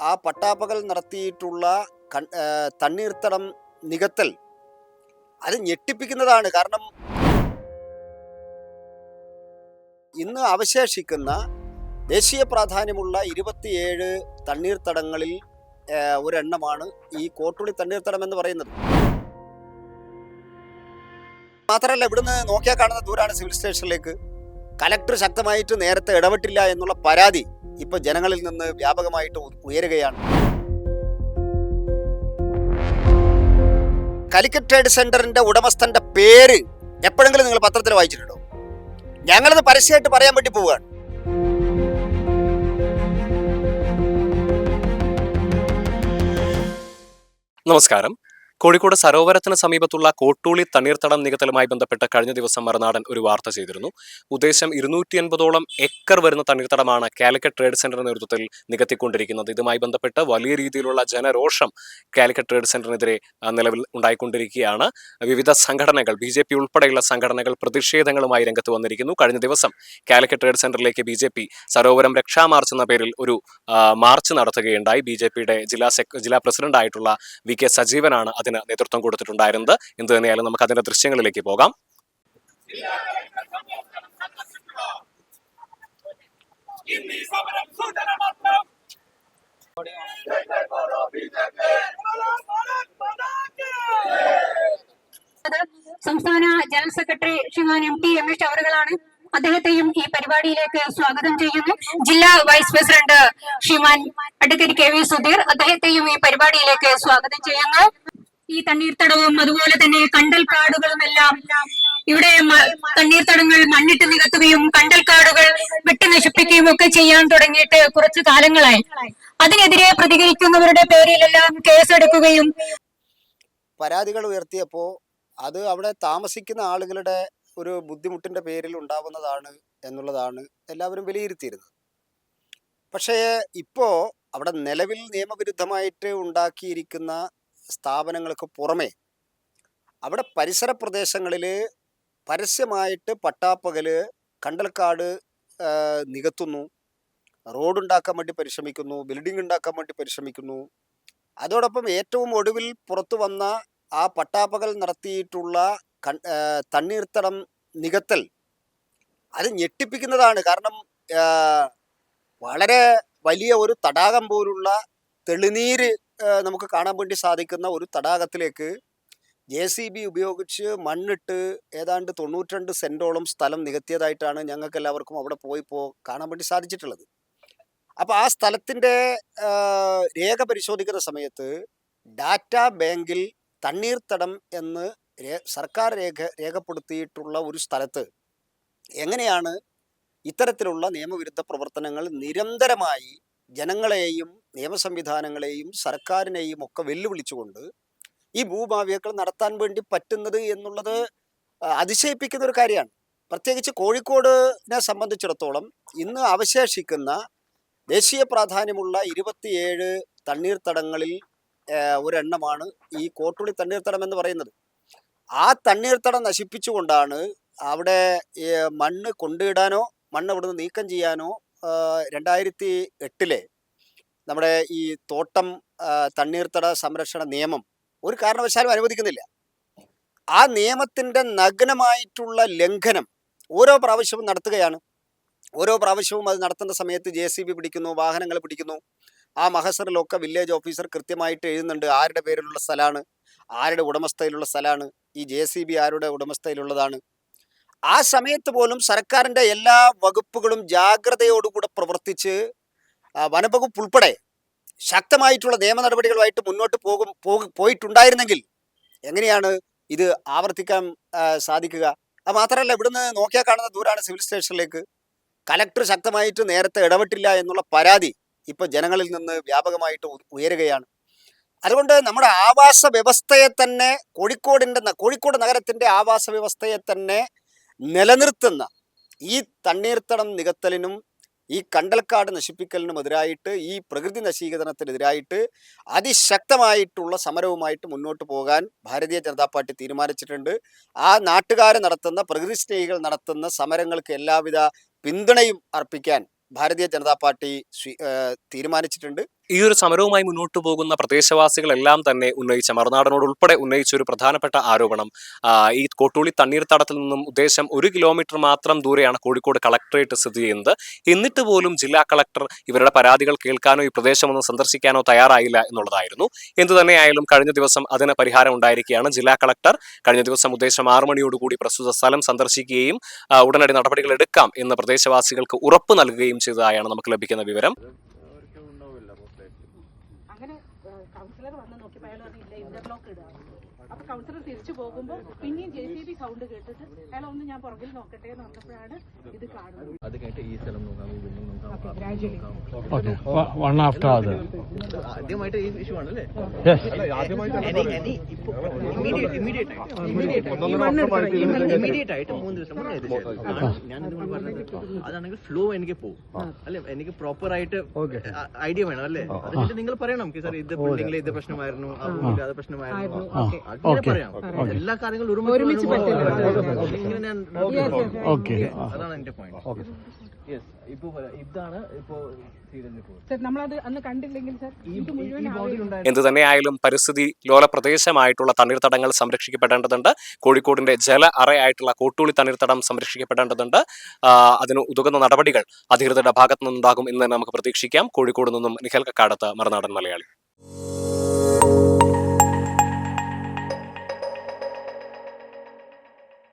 ആ പട്ടാപ്പകൽ നടത്തിയിട്ടുള്ള തണ്ണീർത്തടം നികത്തൽ അത് ഞെട്ടിപ്പിക്കുന്നതാണ്. കാരണം ഇന്ന് അവശേഷിക്കുന്ന ദേശീയ പ്രാധാന്യമുള്ള ഇരുപത്തിയേഴ് തണ്ണീർത്തടങ്ങളിൽ ഒരെണ്ണമാണ് ഈ കോട്ടുളി തണ്ണീർത്തടം എന്ന് പറയുന്നത്. മാത്രമല്ല ഇവിടുന്ന് നോക്കിയാൽ കാണുന്ന ദൂരാണ് സിവിൽ സ്റ്റേഷനിലേക്ക്. കലക്ടർ ശക്തമായിട്ട് നേരത്തെ ഇടപെട്ടില്ല എന്നുള്ള പരാതി ഇപ്പൊ ജനങ്ങളിൽ നിന്ന് വ്യാപകമായിട്ട് ഉയരുകയാണ്. കാലിക്കറ്റ് ട്രേഡ് സെന്ററിന്റെ ഉടമസ്ഥന്റെ പേര് എപ്പോഴെങ്കിലും നിങ്ങൾ പത്രത്തിൽ വായിച്ചിട്ടുണ്ടോ? ഞങ്ങളത് പരസ്യമായിട്ട് പറയാൻ വേണ്ടി പോവുകയാണ്. നമസ്കാരം. കോഴിക്കോട് സരോവരത്തിന് സമീപത്തുള്ള കോട്ടൂളി തണ്ണീർത്തടം നികത്തലുമായി ബന്ധപ്പെട്ട് കഴിഞ്ഞ ദിവസം മറുനാടൻ ഒരു വാർത്ത ചെയ്തിരുന്നു. ഉദ്ദേശം ഇരുന്നൂറ്റി എൺപതോളം ഏക്കർ വരുന്ന തണ്ണീർത്തടമാണ് കാലിക്കറ്റ് ട്രേഡ് സെന്ററിന്റെ നേതൃത്വത്തിൽ നികത്തിക്കൊണ്ടിരിക്കുന്നത്. ഇതുമായി ബന്ധപ്പെട്ട് വലിയ രീതിയിലുള്ള ജനരോഷം കാലിക്കറ്റ് ട്രേഡ് സെന്ററിനെതിരെ നിലവിൽ ഉണ്ടായിക്കൊണ്ടിരിക്കുകയാണ്. വിവിധ സംഘടനകൾ ബി ജെ പി ഉൾപ്പെടെയുള്ള സംഘടനകൾ പ്രതിഷേധങ്ങളുമായി രംഗത്ത് വന്നിരിക്കുന്നു. കഴിഞ്ഞ ദിവസം കാലിക്കറ്റ് ട്രേഡ് സെന്ററിലേക്ക് ബി ജെ പി സരോവരം രക്ഷാ മാർച്ച് എന്ന പേരിൽ ഒരു മാർച്ച് നടത്തുകയുണ്ടായി. ബി ജെ പിയുടെ ജില്ലാ സെക് ജില്ലാ പ്രസിഡന്റ് ആയിട്ടുള്ള വി കെ സജീവനാണ് അതിന് നേതൃത്വം കൊടുത്തിട്ടുണ്ടായിരുന്നത്. എന്ത് തന്നെയായാലും നമുക്ക് അതിന്റെ ദൃശ്യങ്ങളിലേക്ക് പോകാം. സംസ്ഥാന general secretary Shriman M T Ramesh അവറുകളാണ് അദ്ദേഹത്തെയും ഈ പരിപാടിയിലേക്ക് സ്വാഗതം ചെയ്യുന്നു. ജില്ലാ vice president Shriman advocate K V Sudheer അദ്ദേഹത്തെയും ഈ പരിപാടിയിലേക്ക് സ്വാഗതം ചെയ്യുന്നു. ഈ തണ്ണീർത്തടവും അതുപോലെ തന്നെ കണ്ടൽക്കാടുകളും എല്ലാം ഇവിടെ തണ്ണീർത്തടങ്ങൾ മണ്ണിട്ട് നികത്തുകയും കണ്ടൽക്കാടുകൾ വിട്ടു നശിപ്പിക്കുകയും ഒക്കെ ചെയ്യാൻ തുടങ്ങിയിട്ട് കുറച്ചു കാലങ്ങളായി. അതിനെതിരെ പ്രതികരിക്കുന്നവരുടെ പേരിലെല്ലാം കേസെടുക്കുകയും പരാതികൾ ഉയർത്തിയപ്പോൾ അത് അവിടെ താമസിക്കുന്ന ആളുകളുടെ ഒരു ബുദ്ധിമുട്ടിന്റെ പേരിൽ ഉണ്ടാവുന്നതാണ് എന്നുള്ളതാണ് എല്ലാവരും വിലയിരുത്തിയിരുന്നത്. പക്ഷേ ഇപ്പോ അവിടെ നിലവിൽ നിയമവിരുദ്ധമായിട്ട് ഉണ്ടാക്കിയിരിക്കുന്ന സ്ഥാപനങ്ങൾക്ക് പുറമേ അവിടെ പരിസര പ്രദേശങ്ങളിൽ പരസ്യമായിട്ട് പട്ടാപ്പകൽ കണ്ടൽക്കാട് നികത്തുന്നു. റോഡ് ഉണ്ടാക്കാൻ വേണ്ടി പരിശ്രമിക്കുന്നു ബിൽഡിംഗ് ഉണ്ടാക്കാൻ വേണ്ടി പരിശ്രമിക്കുന്നു. അതോടൊപ്പം ഏറ്റവും ഒടുവിൽ പുറത്തു വന്ന ആ പട്ടാപ്പകൽ നടത്തിയിട്ടുള്ള തണ്ണീർത്തടം നികത്തൽ അത് ഞെട്ടിപ്പിക്കുന്നതാണ്. കാരണം വളരെ വലിയ ഒരു തടാകം പോലുള്ള തെളിനീര് നമുക്ക് കാണാൻ വേണ്ടി സാധിക്കുന്ന ഒരു തടാകത്തിലേക്ക് ജെ സി ബി ഉപയോഗിച്ച് മണ്ണിട്ട് ഏതാണ്ട് തൊണ്ണൂറ്റിരണ്ട് സെന്റോളം സ്ഥലം നികത്തിയതായിട്ടാണ് ഞങ്ങൾക്ക് എല്ലാവർക്കും അവിടെ പോയിപ്പോൾ കാണാൻ വേണ്ടി സാധിച്ചിട്ടുള്ളത്. അപ്പോൾ ആ സ്ഥലത്തിന്റെ രേഖ പരിശോധിക്കുന്ന സമയത്ത് ഡാറ്റ ബാങ്കിൽ തണ്ണീർത്തടം എന്ന് സർക്കാർ രേഖ രേഖപ്പെടുത്തിയിട്ടുള്ള ഒരു സ്ഥലത്ത് എങ്ങനെയാണ് ഇത്തരത്തിലുള്ള നിയമവിരുദ്ധ പ്രവർത്തനങ്ങൾ നിരന്തരമായി ജനങ്ങളെയും നിയമസംവിധാനങ്ങളെയും സർക്കാരിനെയും ഒക്കെ വെല്ലുവിളിച്ചുകൊണ്ട് ഈ ഭൂമാഫിയകൾ നടത്താൻ വേണ്ടി പറ്റുന്നത് എന്നുള്ളത് അതിശയിപ്പിക്കുന്ന ഒരു കാര്യമാണ്. പ്രത്യേകിച്ച് കോഴിക്കോടിനെ സംബന്ധിച്ചിടത്തോളം ഇന്ന് അവശേഷിക്കുന്ന ദേശീയ പ്രാധാന്യമുള്ള ഇരുപത്തിയേഴ് തണ്ണീർത്തടങ്ങളിൽ ഒരെണ്ണമാണ് ഈ കോട്ടുളി തണ്ണീർത്തടം എന്ന് പറയുന്നത്. ആ തണ്ണീർത്തടം നശിപ്പിച്ചുകൊണ്ടാണ് അവിടെ മണ്ണ് കൊണ്ടിടാനോ മണ്ണ് അവിടുന്ന് നീക്കം ചെയ്യാനോ രണ്ടായിരത്തി എട്ടിലെ നമ്മുടെ ഈ തോട്ടം തണ്ണീർത്തട സംരക്ഷണ നിയമം ഒരു കാരണവശാലും അനുവദിക്കുന്നില്ല. ആ നിയമത്തിന്റെ നഗ്നമായിട്ടുള്ള ലംഘനം ഓരോ പ്രാവശ്യവും നടത്തുകയാണ്. ഓരോ പ്രാവശ്യവും അത് നടത്തുന്ന സമയത്ത് ജെ സി ബി പിടിക്കുന്നു വാഹനങ്ങൾ പിടിക്കുന്നു. ആ മഹസറിലൊക്കെ വില്ലേജ് ഓഫീസർ കൃത്യമായിട്ട് എഴുതുന്നുണ്ട് ആരുടെ പേരിലുള്ള സ്ഥലമാണ് ആരുടെ ഉടമസ്ഥയിലുള്ള സ്ഥലമാണ് ഈ ജെ സി ബി ആരുടെ ഉടമസ്ഥയിലുള്ളതാണ് ആ സമയത്ത് പോലും സർക്കാരിന്റെ എല്ലാ വകുപ്പുകളും ജാഗ്രതയോടുകൂടെ പ്രവർത്തിച്ച് വനവകുപ്പ് ഉൾപ്പെടെ ശക്തമായിട്ടുള്ള നിയമ നടപടികളുമായിട്ട് മുന്നോട്ട് പോകും പോയിട്ടുണ്ടായിരുന്നെങ്കിൽ എങ്ങനെയാണ് ഇത് ആവർത്തിക്കാൻ സാധിക്കുക? അത് മാത്രമല്ല ഇവിടുന്ന് നോക്കിയാൽ കാണുന്ന ദൂരാണ് സിവിൽ സ്റ്റേഷനിലേക്ക്. കലക്ടർ ശക്തമായിട്ട് നേരത്തെ ഇടപെട്ടില്ല എന്നുള്ള പരാതി ഇപ്പോൾ ജനങ്ങളിൽ നിന്ന് വ്യാപകമായിട്ട് ഉയരുകയാണ്. അതുകൊണ്ട് നമ്മുടെ ആവാസ വ്യവസ്ഥയെ തന്നെ കോഴിക്കോടിന്റെ കോഴിക്കോട് നഗരത്തിന്റെ ആവാസ വ്യവസ്ഥയെ തന്നെ നിലനിർത്തുന്ന ഈ തണ്ണീർത്തടം നികത്തലിനും ഈ കണ്ടൽക്കാട് നശിപ്പിക്കലിനും എതിരായിട്ട് ഈ പ്രകൃതി നശീകരണത്തിനെതിരായിട്ട് അതിശക്തമായിട്ടുള്ള സമരവുമായിട്ട് മുന്നോട്ട് പോകാൻ ഭാരതീയ ജനതാ പാർട്ടി തീരുമാനിച്ചിട്ടുണ്ട്. ആ നാട്ടുകാർ നടത്തുന്ന പ്രകൃതി സ്നേഹികൾ നടത്തുന്ന സമരങ്ങൾക്ക് എല്ലാവിധ പിന്തുണയും അർപ്പിക്കാൻ ഭാരതീയ ജനതാ പാർട്ടി തീരുമാനിച്ചിട്ടുണ്ട്. ഈ ഒരു സമരവുമായി മുന്നോട്ട് പോകുന്ന പ്രദേശവാസികളെല്ലാം തന്നെ ഉന്നയിച്ച മറുനാടനോട് ഉൾപ്പെടെ ഉന്നയിച്ച ഒരു പ്രധാനപ്പെട്ട ആരോപണം ഈ കോട്ടൂളി തണ്ണീർത്തടത്തിൽ നിന്നും ഉദ്ദേശം ഒരു കിലോമീറ്റർ മാത്രം ദൂരെയാണ് കോഴിക്കോട് കളക്ടറേറ്റ് സ്ഥിതി ചെയ്യുന്നത്. എന്നിട്ട് പോലും ജില്ലാ കളക്ടർ ഇവരുടെ പരാതികൾ കേൾക്കാനോ ഈ പ്രദേശം ഒന്ന് സന്ദർശിക്കാനോ തയ്യാറായില്ല എന്നുള്ളതായിരുന്നു. എന്തു തന്നെയായാലും കഴിഞ്ഞ ദിവസം അതിന് പരിഹാരം ഉണ്ടായിരിക്കുകയാണ് ജില്ലാ കളക്ടർ. കഴിഞ്ഞ ദിവസം ഉദ്ദേശം ആറു മണിയോടുകൂടി പ്രസ്തുത സ്ഥലം സന്ദർശിക്കുകയും ഉടനടി നടപടികൾ എടുക്കാം എന്ന് പ്രദേശവാസികൾക്ക് ഉറപ്പ് നൽകുകയും ചെയ്തതായാണ് നമുക്ക് ലഭിക്കുന്ന വിവരം. തിരിച്ചു പോകുമ്പോൾ പിന്നെയും ജെ സി ബി സൗണ്ട് കേട്ടിട്ട് അയാൾ ഒന്ന് ഞാൻ പുറകിൽ നോക്കട്ടെ എന്ന് പറഞ്ഞപ്പോഴാണ് ഇത് കാണുന്നത്. അത് ഈ സ്ഥലം നോക്കാം ഈ ബിൽഡിംഗ് നോക്കാം okay gradually Okay, one- one after other. ആദ്യമായിട്ട് ഈ ഇഷ്യൂ ആണല്ലേ. ഇമ്മീഡിയറ്റ് ആയിട്ട്. മൂന്ന് ദിവസം ഞാൻ പറഞ്ഞത്. അതാണെങ്കിൽ ഫ്ലോ എനിക്ക് പോകും അല്ലെ? എനിക്ക് പ്രോപ്പർ ആയിട്ട് ഐഡിയ വേണം അല്ലേ? അതിന് നിങ്ങൾ പറയണം സാർ ഇത് ബിൽഡിംഗിലെ ഇത് പ്രശ്നമായിരുന്നു അത് പ്രശ്നമായിരുന്നു. അങ്ങനെ എല്ലാ കാര്യങ്ങളും ഒരുമിച്ച്. അതാണ് എന്റെ പോയിന്റ് യെസ് ഇപ്പൊ ഇതാണ് ഇപ്പോ എന്തു തന്നെയായാലും പരിസ്ഥിതി ലോല പ്രദേശമായിട്ടുള്ള തണ്ണീർത്തടങ്ങൾ സംരക്ഷിക്കപ്പെടേണ്ടതുണ്ട്. കോഴിക്കോടിന്റെ ജല അറയായിട്ടുള്ള കോട്ടൂളി തണ്ണീർത്തടം സംരക്ഷിക്കപ്പെടേണ്ടതുണ്ട്. അതിന് ഉതകുന്ന നടപടികൾ അധികൃതരുടെ ഭാഗത്തു നിന്നുണ്ടാകും എന്ന് നമുക്ക് പ്രതീക്ഷിക്കാം. കോഴിക്കോട് നിന്നും നിഖൽ കക്കാടത്ത് മറുനാടൻ മലയാളി.